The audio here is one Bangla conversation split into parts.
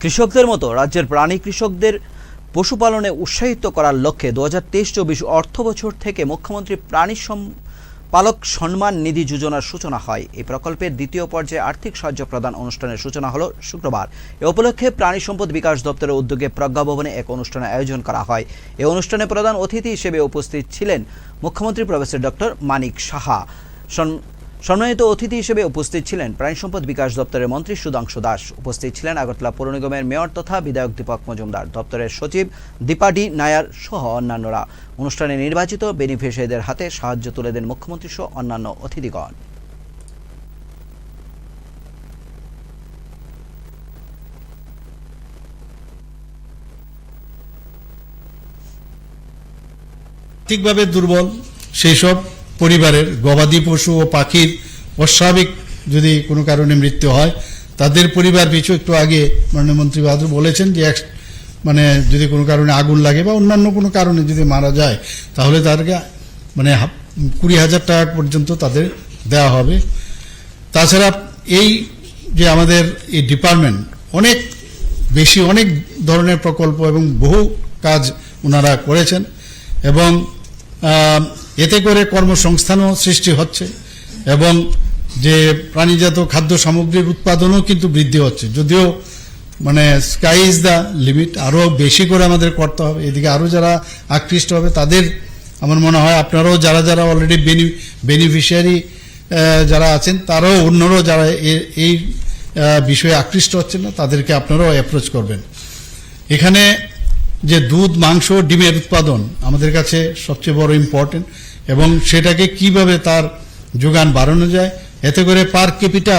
কৃষকদের মতো রাজ্যের প্রাণী কৃষকদের পশুপালনে উৎসাহিত করার লক্ষ্যে দু হাজার তেইশ চব্বিশ অর্থ বছর থেকে মুখ্যমন্ত্রী প্রাণী পালক সম্মান নিধি যোজনার সূচনা হয়। এই প্রকল্পের দ্বিতীয় পর্যায়ে আর্থিক সাহায্য প্রদান অনুষ্ঠানের সূচনা হলো শুক্রবার। এ উপলক্ষে প্রাণী সম্পদ বিকাশ দপ্তরের উদ্যোগে প্রজ্ঞা ভবনে এক অনুষ্ঠানের আয়োজন করা হয়। এই অনুষ্ঠানে প্রধান অতিথি হিসেবে উপস্থিত ছিলেন মুখ্যমন্ত্রী প্রফেসর ডক্টর মানিক সাহা। সম্মানিত অতিথি হিসেবে উপস্থিত ছিলেন প্রাণী সম্পদ বিকাশ দপ্তরের মন্ত্রী সুধাংশু দাস। উপস্থিত ছিলেন আগরতলা পৌর নিগমের মেয়র তথা বিধায়ক দীপক মজুমদার, দপ্তরের সচিব দীপাডি নায়ার সহ অন্যান্যরা। অনুষ্ঠানে নির্বাচিত বেনিফিশিয়ারিদের হাতে সাহায্য তুলে দেন মুখ্যমন্ত্রী সহ অন্যান্য অতিথিগণ। ঠিকভাবে দুর্বল সেই সব পরিবারের গবাদি পশু ও পাখির অস্বাভাবিক যদি কোনো কারণে মৃত্যু হয়, তাদের পরিবার পিছু একটু আগে মাননীয় মন্ত্রী বাহাদুর বলেছেন যে এক মানে যদি কোনো কারণে আগুন লাগে বা অন্যান্য কোনো কারণে যদি মারা যায়, তাহলে তাদেরকে মানে কুড়ি হাজার টাকা পর্যন্ত তাদের দেওয়া হবে। তাছাড়া এই যে আমাদের এই ডিপার্টমেন্ট, অনেক বেশি, অনেক ধরনের প্রকল্প এবং বহু কাজ ওনারা করেছেন এবং এতে করে কর্মসংস্থানও সৃষ্টি হচ্ছে এবং যে প্রাণীজাত খাদ্য সামগ্রীর উৎপাদনও কিন্তু বৃদ্ধি হচ্ছে। যদিও মানে স্কাই ইজ দ্য লিমিট আরও বেশি করে আমাদের করতে হবে। এদিকে আরও যারা আকৃষ্ট হবে, তাদের আমার মনে হয় আপনারাও যারা যারা অলরেডি বেনি বেনিফিশিয়ারি যারা আছেন, তারাও অন্যরাও যারা এই বিষয়ে আকৃষ্ট হচ্ছেন না, তাদেরকে আপনারাও অ্যাপ্রোচ করবেন। এখানে যে দুধ, মাংস, ডিমের উৎপাদন আমাদের কাছে সবচেয়ে বড় ইম্পর্টেন্ট এবং সেটাকে কীভাবে তার যোগান বাড়ানো যায়, এতে করে পার কেপিটা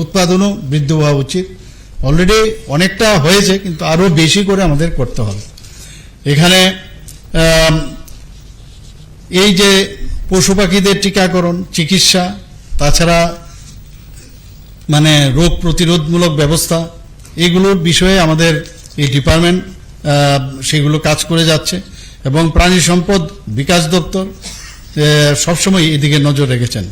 উৎপাদনও বৃদ্ধি হওয়া উচিত। অলরেডি অনেকটা হয়েছে, কিন্তু আরও বেশি করে আমাদের করতে হবে। এখানে এই যে পশু পাখিদের টিকাকরণ, চিকিৎসা, তাছাড়া মানে রোগ প্রতিরোধমূলক ব্যবস্থা, এগুলোর বিষয়ে আমাদের এই ডিপার্টমেন্ট সেগুলো কাজ করে যাচ্ছে। এবং প্রাণী সম্পদ বিকাশ দপ্তর সবসময় এদিকে নজর রেখেছেন।